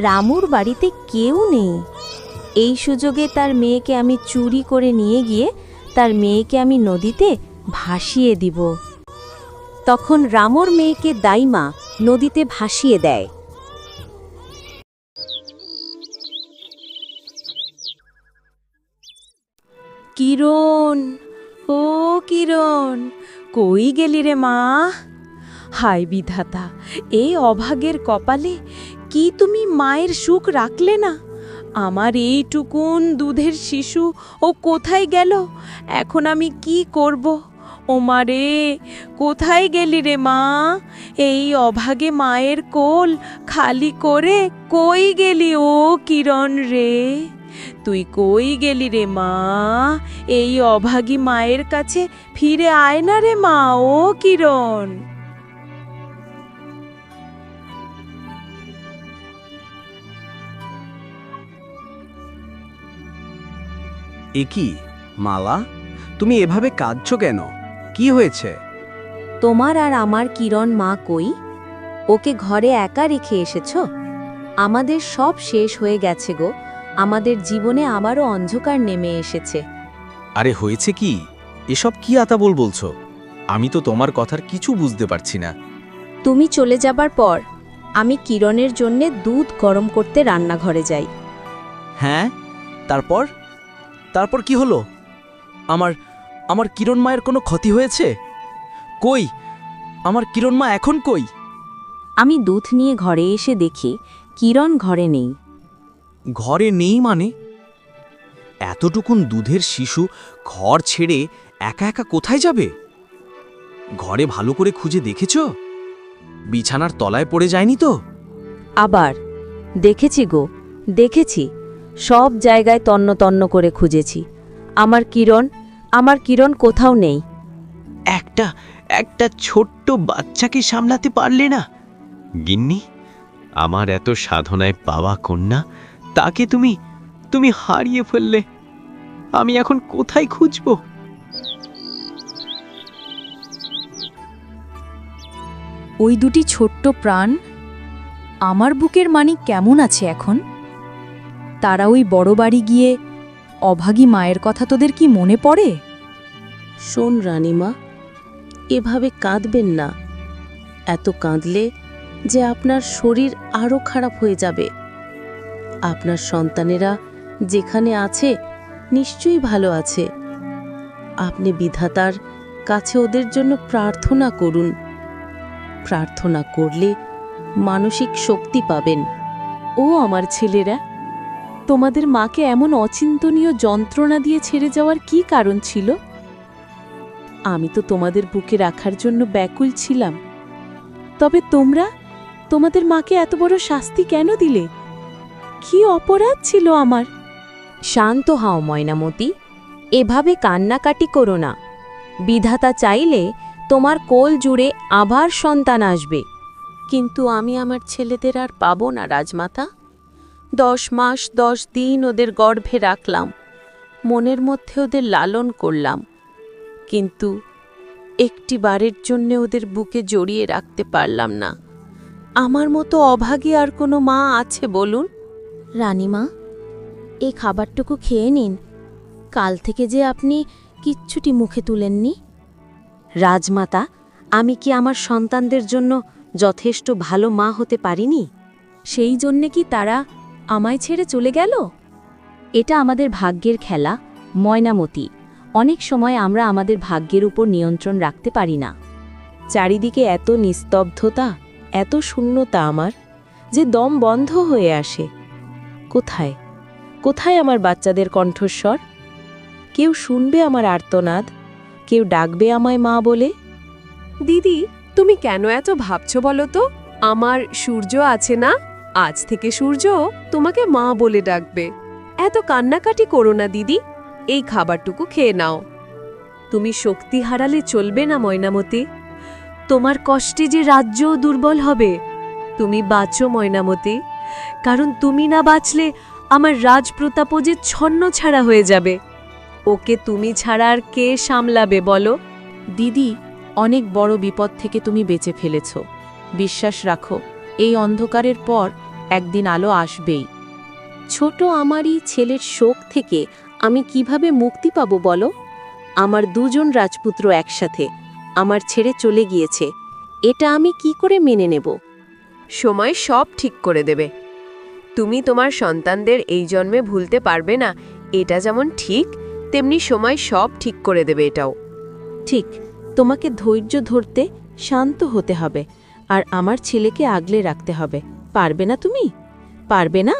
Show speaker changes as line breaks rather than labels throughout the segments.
রামুর বাড়িতে কেউ নেই। এই সুযোগে তার মেয়েকে আমি চুরি করে নিয়ে গিয়ে তার মেয়েকে আমি নদীতে ভাসিয়ে দিব। তখন রামর মেয়েকে দাইমা নদীতে ভাসিয়ে দেয়।
কিরণ, ও কিরণ, কই গেলি রে মা? হায় বিধাতা, এই অভাগের কপালে কি তুমি মায়ের সুখ রাখলে না? আমার এইটুকুন দুধের শিশু, ও কোথায় গেল? এখন আমি কি করব? ও মা রে, কোথায় গেলি রে মা? এই অভাগে মায়ের কোল খালি করে কই গেলি ও কিরণ রে? তুই কই গেলি রে মা? এই অভাগী মায়ের কাছে ফিরে আয় না রে মা, ও কিরণ।
এ কি? মালা? তুমি এভাবে কাঁদছো কেন? কি হয়েছে?
তোমার আর আমার কিরণ মা কই? ওকে ঘরে একা রেখে এসেছ? আমাদের সব শেষ হয়ে গেছে গো। আমাদের জীবনে আবারও অন্ধকার নেমে এসেছে।
আরে হয়েছে কি? এসব কি আতাবল বলছো? আমি তো তোমার কথার কিছু বুঝতে পারছি না।
তুমি চলে যাবার পর আমি কিরণের জন্যে দুধ গরম করতে রান্নাঘরে যাই।
হ্যাঁ? তারপর? তারপর কি হলো? আমার আমার কিরণ মায়ের কোনো ক্ষতি হয়েছে? কই? আমার কিরণ মা এখন কই?
আমি দুধ নিয়ে ঘরে এসে দেখি কিরণ ঘরে নেই।
ঘরে নেই মানে? এতটুকুন দুধের শিশু ঘর ছেড়ে একা একা কোথায় যাবে? ঘরে ভালো করে খুঁজে দেখেছ? বিছানার তলায় পড়ে যায়নি তো?
আবার দেখেছি গো দেখেছি। সব জায়গায় তন্ন তন্ন করে খুঁজেছি। আমার কিরণ আমার কিরণ কোথাও নেই।
একটা একটা ছোট্ট বাচ্চাকে সামলাতে পারলে না? গিন্নি আমার এত সাধনায় পাওয়া কন্যা তাকে তুমি তুমি হারিয়ে ফেললে। আমি এখন কোথায় খুঁজব?
ওই দুটি ছোট্ট প্রাণ আমার বুকের মানিক কেমন আছে এখন? তারা ওই বড় বাড়ি গিয়ে অভাগী মায়ের কথা তোদের কি মনে পড়ে?
শোন রানীমা এভাবে কাঁদবেন না। এত কাঁদলে যে আপনার শরীর আরও খারাপ হয়ে যাবে। আপনার সন্তানেরা যেখানে আছে নিশ্চয়ই ভালো আছে। আপনি বিধাতার কাছে ওদের জন্য প্রার্থনা করুন। প্রার্থনা করলে মানসিক শক্তি পাবেন।
ও আমার ছেলেরা তোমাদের মাকে এমন অচিন্তনীয় যন্ত্রণা দিয়ে ছেড়ে যাওয়ার কি কারণ ছিল? আমি তো তোমাদের বুকে রাখার জন্য ব্যাকুল ছিলাম। তবে তোমরা তোমাদের মাকে এত বড় শাস্তি কেন দিলে? কি অপরাধ ছিল আমার?
শান্ত হাও ময়নামতি। এভাবে কান্নাকাটি করো না। বিধাতা চাইলে তোমার কোল জুড়ে আবার সন্তান আসবে।
কিন্তু আমি আমার ছেলেদের আর পাবো না রাজমাতা। দশ মাস দশ দিন ওদের গর্ভে রাখলাম। মনের মধ্যে ওদের লালন করলাম। কিন্তু একটি বারের জন্যে ওদের বুকে জড়িয়ে রাখতে পারলাম না। আমার মতো অভাগী আর কোনো মা আছে বলুন?
রানীমা এই খাবারটুকু খেয়ে নিন। কাল থেকে যে আপনি কিচ্ছুটি মুখে তুলেননি। রাজমাতা আমি কি আমার সন্তানদের জন্য যথেষ্ট ভালো মা হতে পারিনি?
সেই জন্যে কি তারা আমায় ছেড়ে চলে গেল?
এটা আমাদের ভাগ্যের খেলা, ময়নামতি। অনেক সময় আমরা আমাদের ভাগ্যের উপর নিয়ন্ত্রণ রাখতে পারি না।
চারিদিকে এত নিস্তব্ধতা, এত শূন্যতা আমার, যে দম বন্ধ হয়ে আসে। কোথায়? কোথায় আমার বাচ্চাদের কণ্ঠস্বর? কেউ শুনবে আমার আর্তনাদ? কেউ ডাকবে আমায় মা বলে?
দিদি, তুমি কেন এত ভাবছ বলো তো? আমার সূর্য আছে না? আজ থেকে সূর্য তোমাকে মা বলে ডাকবে। এত কান্নাকাটি করো না, দিদি। এই খাবারটুকু খেয়ে নাও। তুমি শক্তি হারালে চলবে না, ময়নামতি। তোমার কষ্টে যে রাজ্যও দুর্বল হবে, তুমি বাঁচো, ময়নামতি। কারণ তুমি না বাঁচলে আমার রাজপ্রতাপও যে ছন্ন ছাড়া হয়ে যাবে। ওকে তুমি ছাড়া আর কে সামলাবে, বলো?
দিদি, অনেক বড় বিপদ থেকে তুমি বেঁচে ফেলেছ। বিশ্বাস রাখো এই অন্ধকারের পর
একদিন আলো আসবেই। ছোট আমারই ছেলের শোক থেকে আমি কীভাবে মুক্তি পাবো বলো? আমার দুজন রাজপুত্র একসাথে আমার ছেড়ে চলে গিয়েছে। এটা আমি কি করে মেনে নেব?
সময় সব ঠিক করে দেবে। তুমি তোমার সন্তানদের এই জন্মে ভুলতে পারবে না এটা যেমন ঠিক তেমনি সময় সব ঠিক করে দেবে এটাও।
ঠিক তোমাকে ধৈর্য ধরতে শান্ত হতে হবে। আর আমার ছেলেকে আগলে রাখতে হবে। পারবে না তুমি? পারবে না?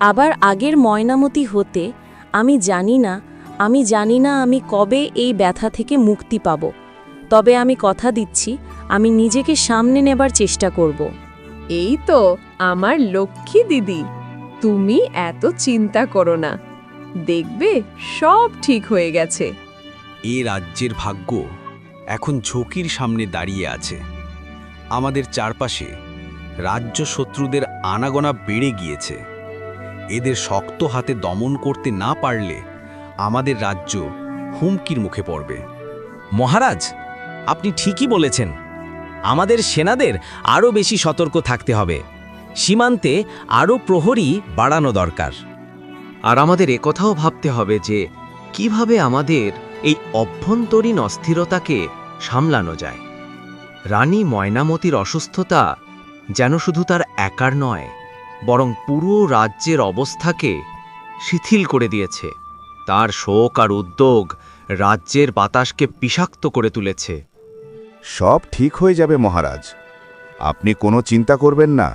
আবার আগের ময়নামতি হতে আমি জানি না আমি জানি না আমি কবে এই ব্যথা থেকে মুক্তি পাব। তবে আমি কথা দিচ্ছি আমি নিজেকে সামনে নেবার চেষ্টা করব।
এই তো আমার লক্ষ্মী দিদি। তুমি এত চিন্তা করো না। দেখবে সব ঠিক হয়ে গেছে।
এ রাজ্যের ভাগ্য এখন ঝুঁকির সামনে দাঁড়িয়ে আছে। আমাদের চারপাশে রাজ্য শত্রুদের আনাগোনা বেড়ে গিয়েছে। এদের শক্ত হাতে দমন করতে না পারলে আমাদের রাজ্য হুমকির মুখে পড়বে।
মহারাজ, আপনি ঠিকই বলেছেন। আমাদের সেনাদের আরও বেশি সতর্ক থাকতে হবে। সীমান্তে আরও প্রহরী বাড়ানো দরকার।
আর আমাদের একথাও ভাবতে হবে যে, কীভাবে আমাদের এই অভ্যন্তরীণ অস্থিরতাকে সামলানো যায়। রানী ময়নামতির অসুস্থতা যেন শুধু তার একার নয় বরং পুরো রাজ্যের অবস্থাকে শিথিল করে দিয়েছে। তার শোক আর উদ্যোগ রাজ্যের বাতাসকে বিষাক্ত করে তুলেছে।
সব ঠিক হয়ে যাবে মহারাজ। আপনি কোনো চিন্তা করবেন না।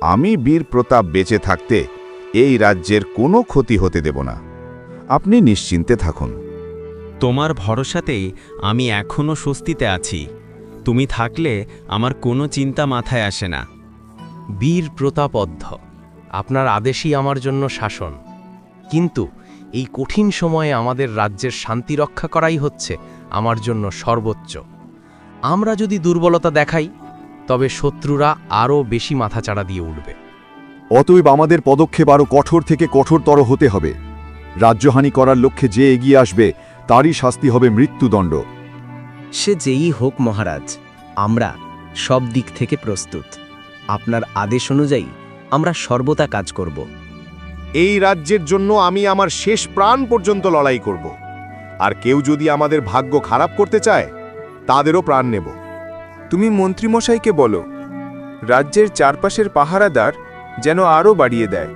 আমি বীর প্রতাপ বেঁচে থাকতে এই রাজ্যের কোনো ক্ষতি হতে দেব না। আপনি নিশ্চিন্তে থাকুন।
তোমার ভরসাতেই আমি এখনও স্বস্তিতে আছি। তুমি থাকলে আমার কোনো চিন্তা মাথায় আসে না।
বীর প্রতাপদ্ধ আপনার আদেশই আমার জন্য শাসন। কিন্তু এই কঠিন সময়ে আমাদের রাজ্যের শান্তি রক্ষা করাই হচ্ছে আমার জন্য সর্বোচ্চ। আমরা যদি দুর্বলতা দেখাই, তবে শত্রুরা আরও বেশি মাথাচাড়া দিয়ে উঠবে।
অতএব আমাদের পদক্ষেপ আরও কঠোর থেকে কঠোরতর হতে হবে। রাজ্যহানি করার লক্ষ্যে যে এগিয়ে আসবে, তারই শাস্তি হবে মৃত্যুদণ্ড।
সে যেই হোক মহারাজ আমরা সব দিক থেকে প্রস্তুত। আপনার আদেশ অনুযায়ী আমরা সর্বদা কাজ করব।
এই রাজ্যের জন্য আমি আমার শেষ প্রাণ পর্যন্ত লড়াই করব। আর কেউ যদি আমাদের ভাগ্য খারাপ করতে চায় তাদেরও প্রাণ নেব।
তুমি মন্ত্রীমশাইকে বলো রাজ্যের চারপাশের পাহারাদার যেন আরও বাড়িয়ে দেয়।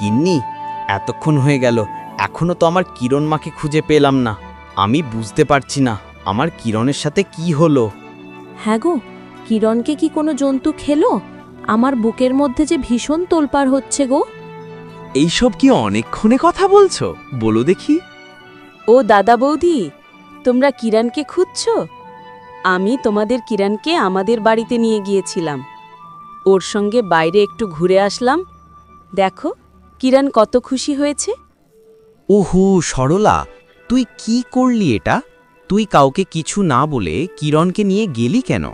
গিন্নি এতক্ষণ হয়ে গেল। এখনও তো আমার কিরণ মাকে খুঁজে পেলাম না। আমি বুঝতে পারছি না আমার কিরণের সাথে কি হলো।
হ্যাঁ গো কিরণকে কি কোনো জন্তু খেলো? আমার বুকের মধ্যে যে ভীষণ তোলপাড় হচ্ছে গো।
এইসব কি অনেকক্ষণে কথা বলছো? বলো দেখি।
ও দাদা বৌদি তোমরা কিরণকে খুঁজছ? আমি তোমাদের কিরণকে আমাদের বাড়িতে নিয়ে গিয়েছিলাম। ওর সঙ্গে বাইরে একটু ঘুরে আসলাম। দেখো কিরণ কত খুশি হয়েছে।
ওহো সরলা তুই কি করলি এটা? তুই কাউকে কিছু না বলে কিরণকে নিয়ে গেলি কেন?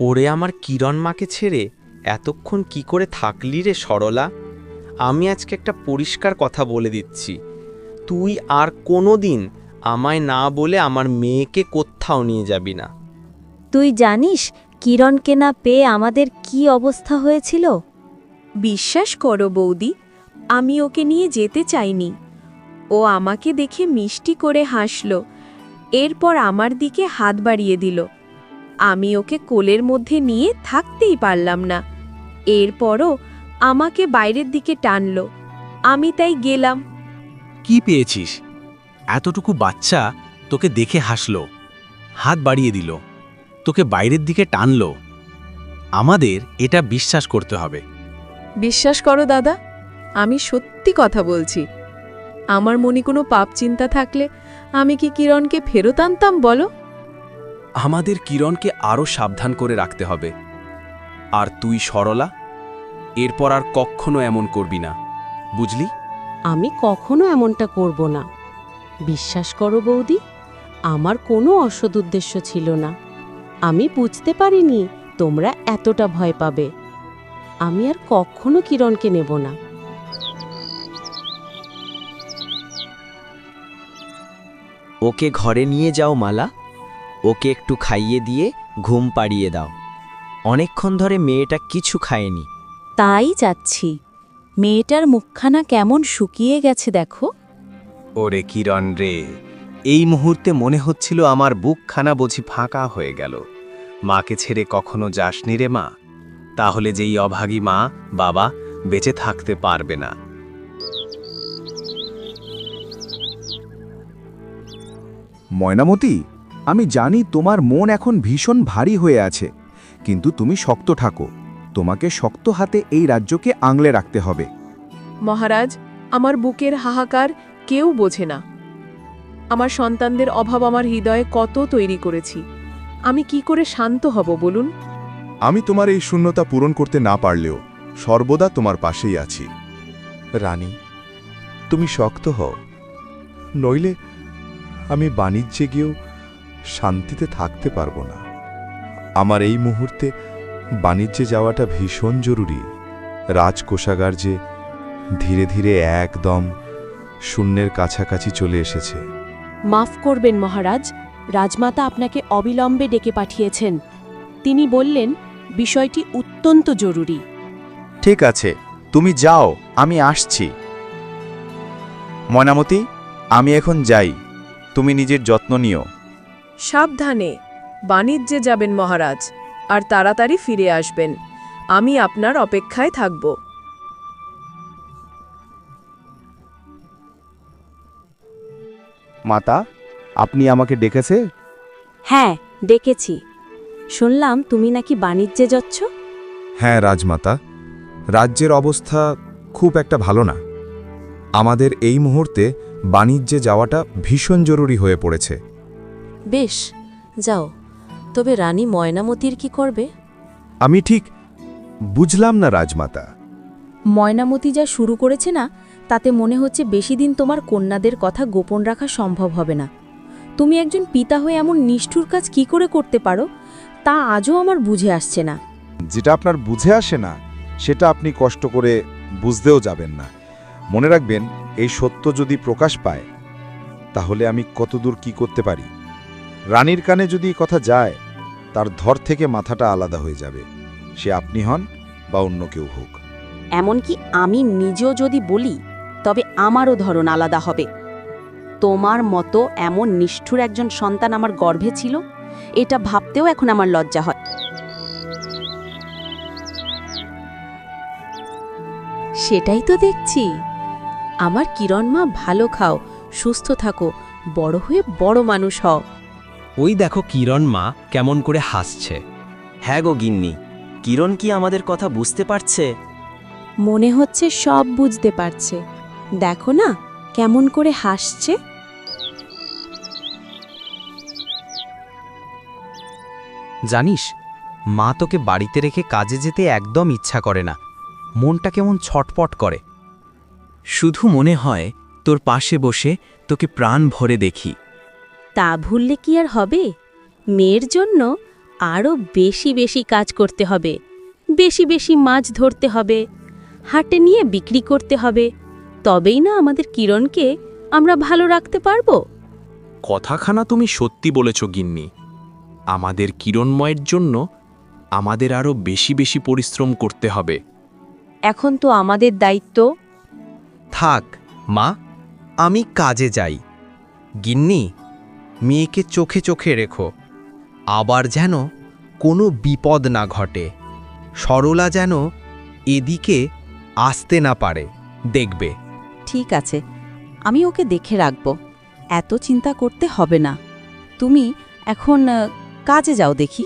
ওরে আমার কিরণ মাকে ছেড়ে এতক্ষণ কি করে থাকলি রে সরলা? আমি আজকে একটা পরিষ্কার কথা বলে দিচ্ছি। তুই আর কোনো দিন আমায় না বলে আমার মেয়েকে কোথাও নিয়ে যাবি না।
তুই জানিস কিরণকে না পেয়ে আমাদের কি অবস্থা হয়েছিল?
বিশ্বাস করো বৌদি আমি ওকে নিয়ে যেতে চাইনি। ও আমাকে দেখে মিষ্টি করে হাসল। এরপর আমার দিকে হাত বাড়িয়ে দিল। আমি ওকে কোলের মধ্যে নিয়ে থাকতেই পারলাম না। এরপরও আমাকে বাইরের দিকে টানল। আমি তাই গেলাম।
কি পেয়েছিস? এতটুকু বাচ্চা তোকে দেখে হাসলো। হাত বাড়িয়ে দিল। তোকে বাইরের দিকে টানল। আমাদের এটা বিশ্বাস করতে হবে।
বিশ্বাস করো দাদা আমি সত্যি কথা বলছি। আমার মনে কোনো পাপ চিন্তা থাকলে আমি কি কিরণকে ফেরত আনতাম বলো?
আমাদের কিরণকে আরও সাবধান করে রাখতে হবে। আর তুই সরলা এরপর আর কখনো এমন করবি না বুঝলি?
আমি কখনো এমনটা করব না। বিশ্বাস করো বৌদি আমার কোনো অসৎ উদ্দেশ্য ছিল না। আমি বুঝতে পারিনি তোমরা এতটা ভয় পাবে। আমি আর কখনো কিরণকে নেব না।
ওকে ঘরে নিয়ে যাও মালা। ওকে একটু খাইয়ে দিয়ে
ঘুম পাড়িয়ে দাও। অনেকক্ষণ ধরে মেয়েটা কিছু খায়নি।
তাই যাচ্ছি। মেয়েটার মুখখানা কেমন শুকিয়ে গেছে দেখো।
ওরে কিরণ রে এই মুহূর্তে মনে হচ্ছিল আমার বুকখানা বুঝি ফাঁকা হয়ে গেল। মাকে ছেড়ে কখনো যাসনি রে মা? তাহলে যেই অভাগী মা বাবা বেঁচে থাকতে পারবে না।
ময়নামতি আমি জানি তোমার মন এখন ভীষণ ভারী হয়ে আছে কিন্তু তুমি শক্ত থাকো। তোমাকে শক্ত হাতে এই রাজ্যকে আংলে রাখতে হবে।
মহারাজ আমার বুকের হাহাকার কেউ বোঝে না। আমার সন্তানদের অভাব আমার হৃদয়ে কত তৈরি করেছি। আমি কি করে শান্ত হব বলুন?
আমি তোমার এই শূন্যতা পূরণ করতে না পারলেও সর্বদা তোমার পাশেই আছি। রানী তুমি শক্ত হও। নইলে আমি বাণিজ্যে গিয়েও শান্তিতে থাকতে পারব না। আমার এই মুহূর্তে বাণিজ্যে যাওয়াটা ভীষণ জরুরি। রাজকোষাগার যে ধীরে ধীরে একদম শূন্যের কাছাকাছি চলে এসেছে।
মাফ করবেন মহারাজ রাজমাতা আপনাকে অবিলম্বে ডেকে পাঠিয়েছেন। তিনি বললেন বিষয়টি অত্যন্ত জরুরি।
ঠিক আছে তুমি যাও আমি আসছি। ময়নামতি আমি এখন যাই। তুমি নিজের যত্ন নিও।
সাবধানে বাণিজ্যে যাবেন মহারাজ আর তাড়াতাড়ি ফিরে আসবেন। আমি আপনার অপেক্ষায় থাকব।
মাতা আপনি আমাকে ডেকেছে?
হ্যাঁ ডেকেছি। শুনলাম তুমি নাকি বাণিজ্যে যাচ্ছ?
হ্যাঁ রাজমাতা। রাজ্যের অবস্থা খুব একটা ভালো না। আমাদের এই মুহূর্তে বাণিজ্যে যাওয়াটা ভীষণ জরুরি হয়ে পড়েছে।
বেশ যাও তবে রানী ময়নামতির কি করবে?
আমি ঠিক বুঝলাম না রাজমাতা।
ময়নামতি যা শুরু করেছে না তাতে মনে হচ্ছে বেশি দিন তোমার কন্যাদের কথা গোপন রাখা সম্ভব হবে না। তুমি একজন পিতা হয়ে এমন নিষ্ঠুর কাজ কি করে করতে পারো তা আজও আমার বুঝে আসছে না।
যেটা আপনার বুঝে আসে না সেটা আপনি কষ্ট করে বুঝতেও যাবেন না। মনে রাখবেন, এই সত্য যদি প্রকাশ পায়, তাহলে আমি কতদূর কি করতে পারি? রানীর কানে যদি কথা যায়, তার ধর থেকে মাথাটা আলাদা হয়ে যাবে। সে আপনি হন বা অন্য কেউ হোক।
এমনকি আমি নিজেও যদি বলি, তবে আমারও ধরন আলাদা হবে। তোমার মতো এমন নিষ্ঠুর একজন সন্তান আমার গর্ভে ছিল, এটা ভাবতেও এখন আমার লজ্জা হয়।
সেটাই তো দেখছি। আমার কিরণ মা ভালো খাও সুস্থ থাকো বড় হয়ে বড় মানুষ হও।
ওই দেখো কিরণ মা কেমন করে হাসছে।
হ্যাঁ গো গিন্নি কিরণ কি আমাদের কথা বুঝতে পারছে?
মনে হচ্ছে সব বুঝতে পারছে। দেখো না কেমন করে হাসছে।
জানিস মা তোকে বাড়িতে রেখে কাজে যেতে একদম ইচ্ছা করে না। মনটা কেমন ছটপট করে।
শুধু মনে হয় তোর পাশে বসে তোকে প্রাণ ভরে দেখি।
তা ভুললে কি আর হবে? মেয়ের জন্য আরও বেশি বেশি কাজ করতে হবে। বেশি বেশি মাছ ধরতে হবে হাটে নিয়ে বিক্রি করতে হবে। তবেই না আমাদের কিরণকে আমরা ভালো রাখতে পারব?
কথাখানা তুমি সত্যি বলেছ গিন্নি। আমাদের কিরণময়ের জন্য আমাদের আরও বেশি বেশি পরিশ্রম করতে হবে।
এখন তো আমাদের দায়িত্ব
থাক, মা, আমি কাজে যাই। গিন্নি, মেয়েকে চোখে চোখে রেখো। আবার যেন কোনো বিপদ না ঘটে। সরলা যেন এদিকে আসতে না পারে। দেখবে।
ঠিক আছে, আমি ওকে দেখে রাখব। এত চিন্তা করতে হবে না। তুমি এখন কাজে যাও দেখি।